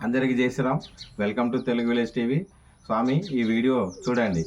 అందరికీ చేసిరాం welcome to Telugu village TV స్వామి ఈ video చూడండి.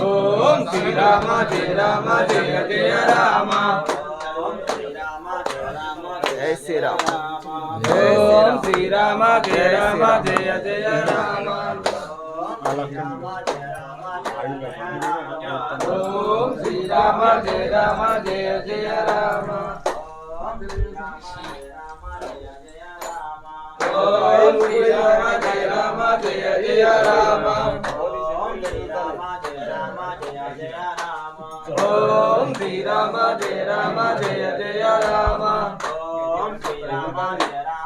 ఓం శ్రీరామ జయ రామ జయ జయ రామ జయ శ్రీరామ. ఓం శ్రీరామ జయ రామ జయ జయ రామ ఓం శ్రీరామ జయ రామ. జయ జయ రామ. ఓం శ్రీరామ జయ రామ జయ జయ రామ. ఓం శ్రీరామ జయ రామ జయ జయ రామ. ఓం శ్రీరామ జయ రామ జయ జయ రామ. ఓం శ్రీరామ జయ రామ.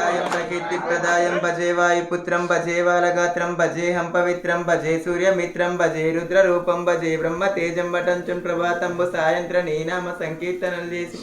ప్రదాయం ప్రకీర్తిప్రదాయం భజే వాయుపుత్రం భజే బాలగాత్రం భజేహం పవిత్రం భజే సూర్యమిత్రం భజే రుద్రరూపం భజే బ్రహ్మ తేజం వటంచుం ప్రభాతంబు సాయంత్ర నీ నామ చేసి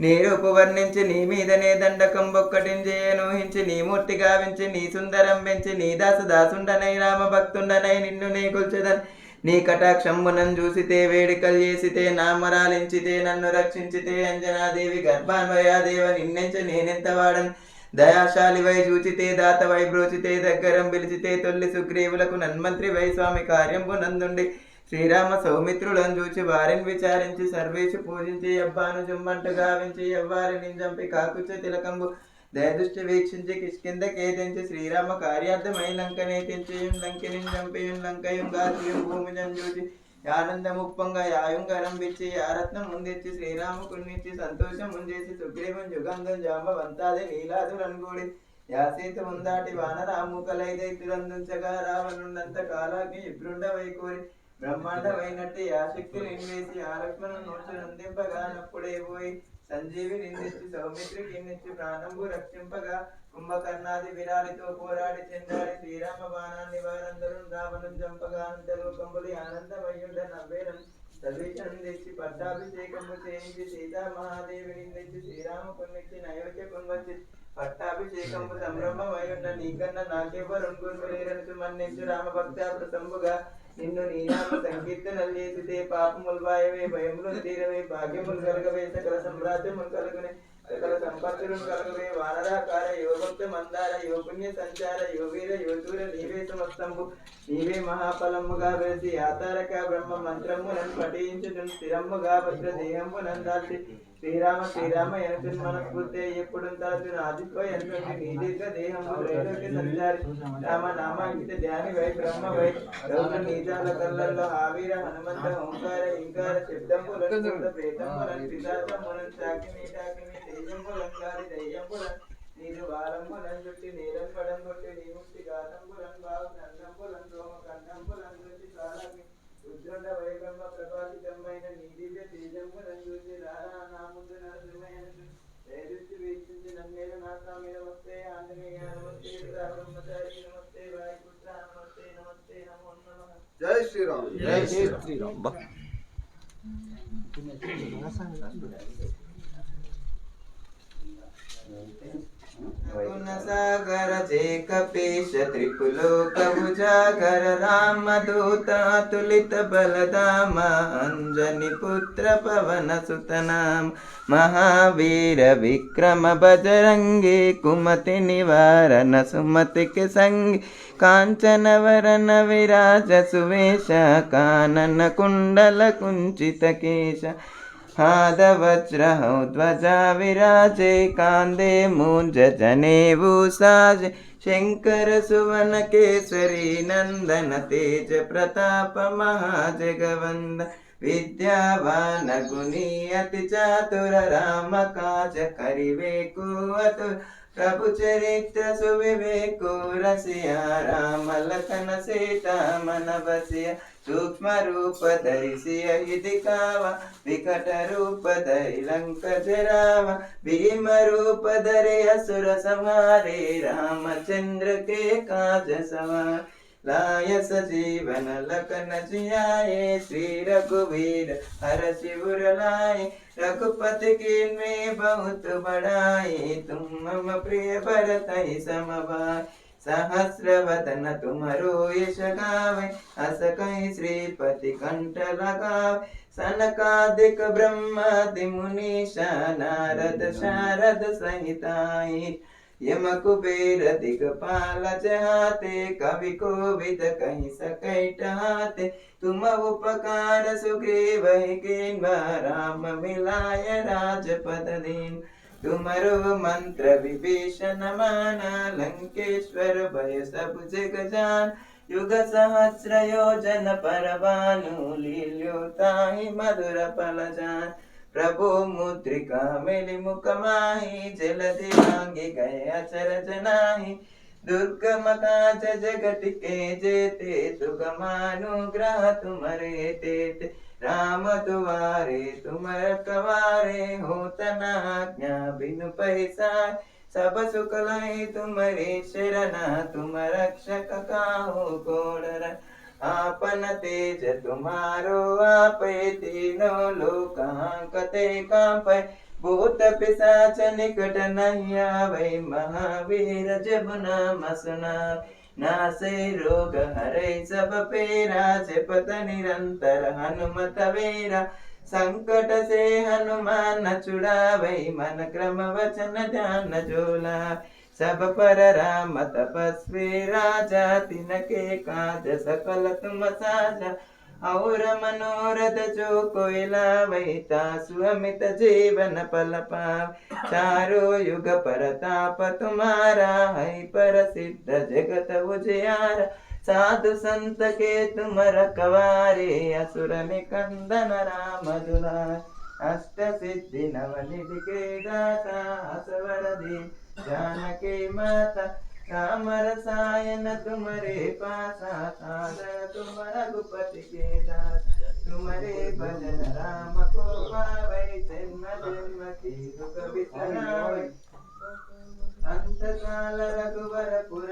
నీ రూపు వర్ణించి నీ మీదనే దండకం బొక్కటించేయనూహించి నీ మూర్తి గావించి నీ సుందరం పెంచి నీ దాసు దాసుండనై రామ భక్తుండనై నిన్ను నీ కొల్చెదన్. నీ కటాక్షంబునం చూసితే వేడుకలు చేసితే నామరాలించితే నన్ను రక్షించితే అంజనాదేవి గర్భాన్వయాదేవ నిన్నెంచ నేనెంత వాడను. దయాశాలి వై చూచితే దాత వై బ్రోచితే దగ్గరం పిలిచితే తొల్లి సుగ్రీవులకు నన్మంత్రి వై స్వామి కార్యంబు నందుండి. శ్రీరామ సౌమిత్రులను చూచి వారిని విచారించి సర్వేషు పూజించి అబ్బాను జుమ్మంట గావించి ఎవ్వారిని చంపి కాకుచ్చ తిలకంబు. దయదృష్టి వీక్షించి కిష్కింద కేతించి శ్రీరామ కార్యార్థమై లంక నేతించి లంకిని చంపి లంకయుం గాచియుం భూమి చూచి యానందముప్పంగా యాయం కరంబిచ్చి యారత్నం ముందిచ్చి శ్రీరామకుణ్ణిచ్చి సంతోషం ముందేసి సుగ్రీవం యుగంధం జాంబవంతాది నీలాదురనుగూడి యాసీత ఉందాటి వానరాముకలైదైతులందుంచగా రావణుండంత కాలాగ్ని ఇబ్రుండ వైకోరి బ్రహ్మాండమైనట్టు యాశక్తులు ఇన్వేసి ఆ లక్ష్మణం నోచి నందింపగానప్పుడే పోయి. సంజీవి నిందించి సౌమిత్రికి నిచ్చి ప్రాణంబు రక్షింపగా కుంభకర్ణాది విరాలితో పోరాడి చెందాడి శ్రీరామ బాణాన్ని వారందరూ రావణం చంపగా అంతలోకంబులి ఆనందమయ్యుండ నవ్వేరం తెచ్చి పట్టాభిషేకము చేయించి సీతా మహాదేవిని తెచ్చి శ్రీరామకున్నిచ్చి నయోధ్యకుని వచ్చి పట్టాభిషేకము సంభ్రమమయ్యుండ నీకన్నా నాకెవ్వరు మన్నించు రామ భక్తాపుడు సంబుగా నిన్ను నీనామ సంకీర్తనలు చేసితే పాపములు వాయవే భయములు తీరవే భాగ్యములు కలగవే సకల సామ్రాజ్యములు కలుగునే సకల సంపత్తులు కలగవే వానరాకార యోగోక్త మందార యోపుణ్య సంచార యోవీర యోధూర నీవే సమస్తంబు. నీవే మహాఫలముగా వెలిసి ఆతారక బ్రహ్మ మంత్రములను పఠించుటం స్థిరముగా భద్ర దేహము నందాల్సి శ్రీరామ శ్రీరామ ఎనుకుని మనస్ఫూర్తి ఎప్పుడు తరచు ఆదిత్వ ఎనుకుంటే నీ దీర్ఘ దేహము త్రైలోక్య సంచారి. రామ నామాంకిత ధ్యాని వై బ్రహ్మ వై రౌద్ర నీజాల కళ్ళల్లో ఆవిర హనుమంత ఓంకార ఇంకార శబ్దములను ప్రేతములను పిశాచములను చాకిని టాకిని తేజములను గాలి దయ్యములను నీరు వారములను చుట్టి నీరం పడం కొట్టి నీ ముక్తి గాతంబులను బావు నందంబులను రోమ కండంబులను రుచి కాలకి ఉజ్జుండ వైబ్రహ్మ ప్రభాసితమైన నీ దివ్య తేజములను చూసి రారా నా ముందు నరసింహయ్య దయదృష్టి వీక్షించి నన్నేరు నా స్వామి నమస్తే ఆంజనేయ నమస్తే బ్రహ్మచారి నమస్తే వాయుపుత్ర నమస్తే నమస్తే నమో నమః. జై శ్రీరామ్. జై శ్రీరామ్. సాగర జే కపీశ త్రిపులోక ఉజాగర రామదూత తులిత బలదామ అంజని పుత్ర పవన సుతనామ. మహావీర విక్రమ బజరంగి కుమతి నివారణ సుమతికి సంగి. కాంచనవరణ విరాజ సువేశ కానన కుండల కుంచిత కేశ. दवज्रहौ ध्वजा विराजे कान्दे मुञ्जने भूषाज शङ्करसुवनकेसरी नन्दन तेज प्रताप तेजप्रतापमहाजगवन्द विद्यावानगुणीयति चातुर रामकाज करिवे कुवतु ప్రభు చరిత్ర సువివేకు రసియ రామలకన సీత మన బసియ సూక్ష్మ రూప దైసియ ఇది కావ వికట రూప దైలంక జరావ భీమ రూప దరి అసుర సంహారే రామచంద్ర కాజ సవారి लायस जीवन लखन जियाए श्री रघुवीर हर शिवर लाए रघुपति की में बहुत बड़ाई तुम मम प्रिय भरत ही सहस्र वदन तुमरो यश गावे अस कहीं श्रीपति कंठ लगावे। सनकादिक ब्रह्मादि मुनीषा नारद शारद सहिताई यम कुबेर दिगपाल जहाते कवि कोविद कहीं सकैट हाते। तुम उपकार सुग्रीव के राम मिलाय राजपद दीन। तुमरो मंत्र विभीषण माना लंकेश्वर भय सब जग जान। युग सहस्र योजन परवानु लील्योताहि मधुर फल जान ಪ್ರಭು ಮುದ್ರಿಕಾ ಮೇಲಿ ಮುಖಮಾಹಿ ಜಲದಿ ಮಾಂಗಿ ಗಯ ಚರಜನಾಹಿ ದುರ್ಗಮ ಕಾಚ ಜಗತಿಕೆ ಜೇತೆ ಸುಗಮಾನುಗ್ರಹ ತುಮರೆ ತೇತೆ राम दुवारे तुमर कवारे हो तना आज्ञा बिनु पैसा सब सुख लाई तुम्हारे शरणा तुम रक्षक का हो कोड़ आपन तेज तुम्हारो आपे तीनों लोक कते कापै भूत पिशाच निकट नहीं आवे महावीर जब नाम सुना नासे रोग हरे सब पेरा जपत निरंतर हनुमत वेरा संकट से हनुमान छुड़ावे मन क्रम वचन ध्यान जोला శబపర రామ తపస్వి రాజా తినకే కాజ సకల తుమ సాజ ఔర మనోరథ జో కోయిలా వైతా సుమిత జీవన పల చారో యుగ పరతాప తుమారా హై పర సిద్ధ జగత ఉజయారా. సాధు సంత కే తుమర కవారే అసురని కందన రామధురా అష్ట సిద్ధి నవనిధి కేదాత అసవరది जानकी माता राम रसायन तुम्हारे पासा सादर तुम रघुपति के दास, तुम्हारे भजन राम को पावै। जन्म जन्म की दुख बिसरावै। अंतकाल रघुवरपुर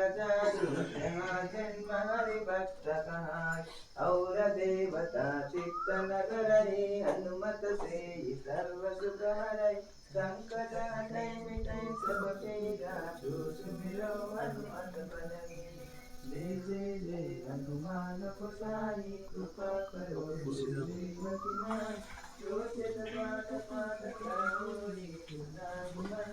जन्म हरिभक्त और देवता चित्त नगर हनुमत से सर्व सुख हरे संकट हटे मिटे सब के गातु सुमिरो हनुमत बलगी जय जय जय हनुमान पुसाई कृपा करो जो चेतना पाठ करो गुणा गुणन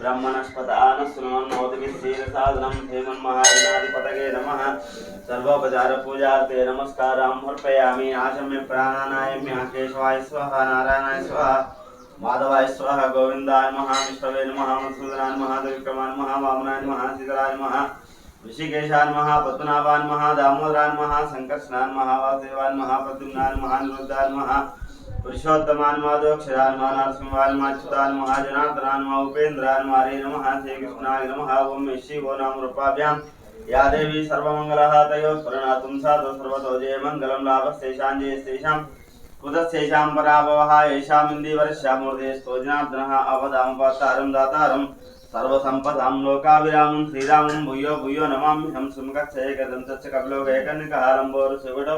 ब्रह्मणस्पदानस्तुनोन्नोदविशीलसाधनं हेमन्महादिनाधिपतये नमः। सर्वोपचारपूजार्थे नमस्कारां समर्पयामि। आशम्य केशवाय स्वाहा, नारायणाय स्वाहा, माधवाय स्वाहा, गोविन्दाय महाविष्णवे नमः, मधुसूदनाय नमः त्रिविक्रमाय नमः, वामनाय नमः सीतराय नमः, ऋषिकेशाय नमः, पद्मनाभाय नमः, दामोदराय नमः वासुदेवान् महा प्रद्युम्नान् महा निरुद्धान् महा पुरुषोत्तमान् माधोक्षरान् महा नरसिंहान् महा अच्युतान् महा जनार्दनान् महा उपेन्द्रान् महा हरे नमः श्रीकृष्णाय नमः ॐ शिवो नाम रूपाभ्यां या देवी सर्वमङ्गलः तयोः स्मरणातुं साधु सर्वतो जयमङ्गलं लाभस्तेषां जयस्तेषां कुतस्तेषां पराभवः येषामिन्दीवर्ष्यामूर्ते स्तोजनार्दनः अवदामपातारं दातारम् सर्वसम्पदां लोकाभिरामं श्रीरामं भूयो भूयो नमाम्यहं सुमुखक्षयकदं तच्च कपिलोकैकनिकहारम्भोरुशिवडो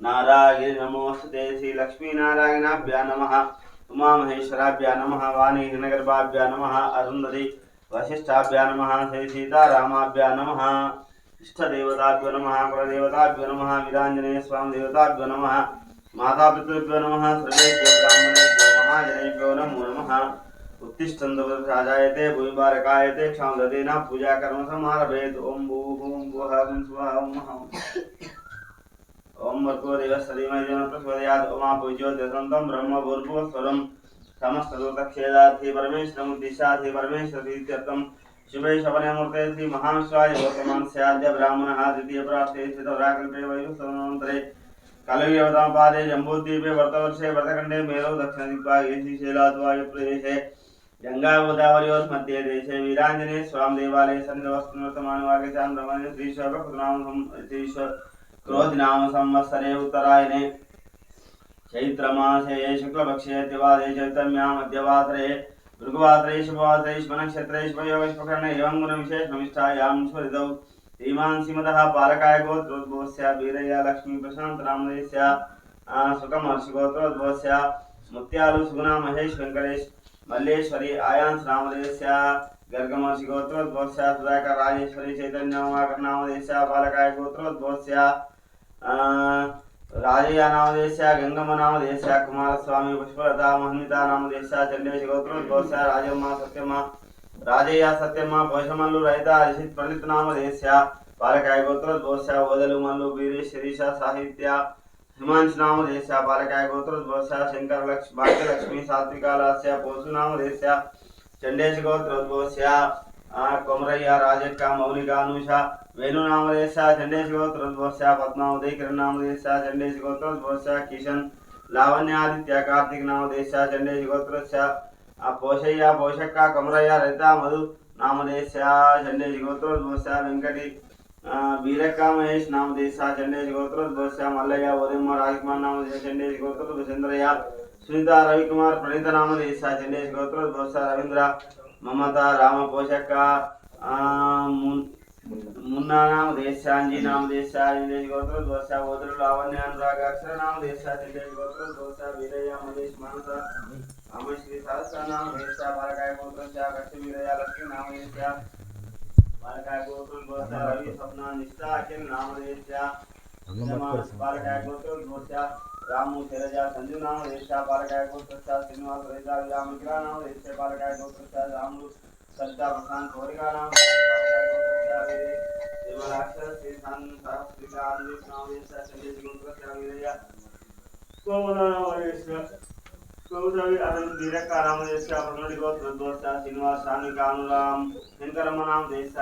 నారాయణ నమోస్తే శ్రీ లక్ష్మీనారాయణాభ్యా నమ ఉమామహేశ్వరాభ్యా నమ వాణి హినగర్భాభ్యా నమ అరుంధతి వశిష్టాభ్యా నమ శ్రీ సీతారామాభ్యా నమ ఇష్టదేవతాభ్యో నమ కులదేవతాభ్యో నమ వీరాంజనేయ స్వామి దేవతాభ్యో నమ మాతాపితృభ్యో నమ సర్వేభ్యో బ్రాహ్మణేభ్యో మహాజనేభ్యో నమో నమ ఉత్తిష్టందు రాజాయతే భూమిభారకాయతే క్షాందతేన పూజాకర్మ సమారభేత్. ఓం భూ ఓం భూ హం స్వ भर्गोदेव सदीमय जन प्रचोदयात् उमापूज्यो दशन्तं वर्तवर्षे व्रतखण्डे मेरौ दक्षिणदिग्भागे श्रीशैलाद्वायुप्रदेशे गङ्गागोदावरयोर्मध्ये देशे वीराञ्जने स्वां देवालये क्रोधनाम संवत्सरे उत्तरायणे। चैत्रमासे शुक्लपक्षे दिवादे चैतन्या मध्यवासरे भृगुवासरे शुभवासरे शुभनक्षत्रे, शुभयोगशुभकर्णे, एवं गुणविशेषणमिष्ठायां स्मृतौ श्रीमान् श्रीमतः पालकाय गोत्रोद्भवस्य, वीरया लक्ष्मी प्रशान्त नामदेस्य सुखमहर्षि गोत्रोद्भवस्य मुत्यालु सुगुणा महेश वेङ्कटेश, मल्लेश्वरी आयांस नामदेस्य गर्गमहर्षि गोत्रोद्भवस्य, सुधाकर राजेश्वरी चैतन्य उमाकर नामदेस्य बालकाय गोत्रोद्भवस्य राजया नामदेस्य गंगम नामदेस्य कुमारस्वामी पुष्पलता महन्विता नामदेस्य चंडेश गोत्रोद्भवस्य राजम्मा सत्यम्मा రాజయ్య సత్యమ్మ పోషమల్లు రైత అరిషిత్ పండిత్ నామదేశ్య పాలకాయ గోత్రోద్భవస్య ఓదలు మల్లు బీరి శిరీష సాహిత్య హిమాంశు నామదేశ్య పాలకాయ గోత్రోద్భవస్య శంకర లక్ష్మి భాగ్యలక్ష్మి సాత్వికాలాస్య పోసు నామదేశ్య చండేశ గోత్రోద్భవస్య కొమరయ్య రాజక్క మౌనిక అనూష వేణు నామదేశ్య చండేశ గోత్రోద్భవస్య పద్మావతి కిరణ్ నామదేశ్య చండేశ గోత్రోద్భవస్య కిషన్ లావణ్యాదిత్య కార్తిక్ నామదేశ్య చండేశ గోత్రస్య ఆ పోషయ్య పోషక్క కమరయ్య రజిత మధు నామదేశ చండేశ గోత్రోద్భవస్య వెంకటి ఆ, బీరక్క మహేష్ నామదేశ చండేశ గోత్రోద్భవస్య మల్లయ్య ఉదయమ్మ రాజకుమార్ నామదేశ చండేశ గోత్రోద్భవ చంద్రయ్య సునీత రవికుమార్ ప్రణీత నామదేశ చండేశ గోత్రోద్భవస్య రవీంద్ర మమత రామ పోషక్క ఆ, మున్- మున్నా నామదేశ అంజీ నామదేశ చండేశ గోత్రోద్భవస్య ఓదరు లావణ్య అనురాగాక్షర నామదేశ చండేశ గోత్రోద్భవస్య వీరయ్య మహేష్ మానస అమ్మ శ్రీ సహస్రనామ దేశ బాలకాయ గోత్రం లక్ష్మీ విజయ లక్ష్మీ నామ దేశ బాలకాయ గోత్రం గోత్ర రవి స్వప్న నిష్ఠా అఖిల్ నామ దేశ బాలకాయ గోత్రం గోత్ర రాము శైలజ సంజు నామ దేశ బాలకాయ గోత్ర శ్రీనివాస రైత రామ కిరా నామ దేశ బాలకాయ గోత్ర రాములు సజ్జా ప్రశాంత్ కోరిగా శంకరమ్మ నామ దేశ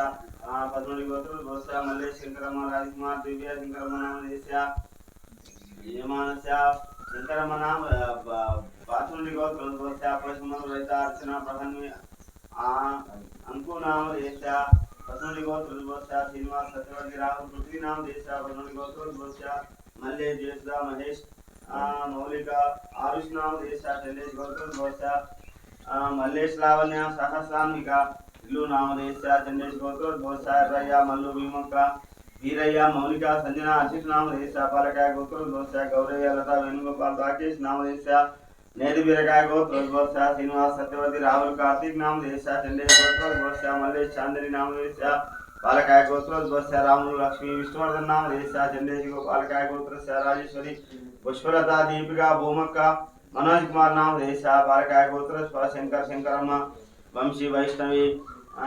పద్మడి గోత్ర మల్లేష్ శంకరమ్మ రాజకుమార్ దివ్య శంకరమ్మ నామ దేశ శంకరమ్మ నామ పాత్రుడి గోత్ర అర్చన अंकु नाम देशा पसंद गोत्र उद्भवशा श्रीनिवास सत्यवर्ती राहुल पृथ्वी नाम देशा पसंद गोत्र उद्भवशा मल्लेश ज्योतिदा महेश మౌలిక ఆయుష్ నామ దేశ చందేష్ గౌతమ్ ఘోష మల్లేష్ లావణ్య సహస్రామిక ఇల్లు నామదేశ చందేష్ గౌతమ్ ఘోష ఎర్రయ్య మల్లు భీమక్క వీరయ్య మౌలిక సంజన అజిత్ నామదేశ పాలకాయ గౌతమ్ ఘోష గౌరయ్య లత వేణుగోపాల్ రాకేష్ నామదేశ దేశ నేతి బీరకాయ గోత్ర దోశ శ్రీనివాస్ సత్యవతి రాహుల్ కార్తీక్ నామ దేశ చండేష్ గోత్ర దోశ మల్లేష్ చాందరి నామ దేశ పాలకాయ గోత్ర దోశ రాములు లక్ష్మి విష్ణువర్ధన్ నామ దేశ చండేష్ గోపాలకాయ గోత్ర రాజేశ్వరి పుష్పలత దీపిక భూమక్క మనోజ్ కుమార్ నామ దేశ పాలకాయ గోత్ర శంకర్ శంకరమ్మ వంశీ వైష్ణవి ఆ,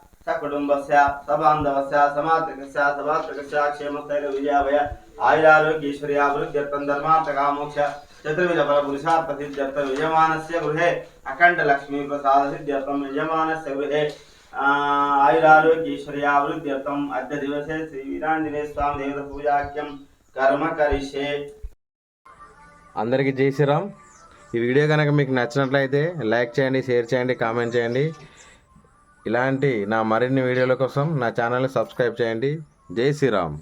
సకుటుంబస్య సబాంధవస్య సమాత్రికస్య సభాత్రికస్య క్షేమస్థైర్య విజయాభయ ఆయురారోగ్యేశ్వర్య అభివృద్ధ్యర్థం ధర్మార్థ మోక్ష చతుర్విధ ఫల పురుషార్థ సిద్ధ్యర్థం యజమానస్య గృహే అఖండ లక్ష్మీ ప్రసాద సిద్ధ్యర్థం యజమానస్య గృహే. ఆ, ఆయురారోగ్యేశ్వర్యాభివృద్ధ్యర్థం అద్య దివసే శ్రీ వీరాంజనేయ స్వామి దేవత పూజాఖ్యం కర్మ కరిషే అందరికీ జై శ్రీరామ్. ఈ వీడియో కనుక మీకు నచ్చినట్లయితే లైక్ చేయండి షేర్ చేయండి కామెంట్ చేయండి. ఇలాంటి నా మరిన్ని వీడియోల కోసం నా ఛానల్ని సబ్స్క్రైబ్ చేయండి. జై శ్రీరామ్.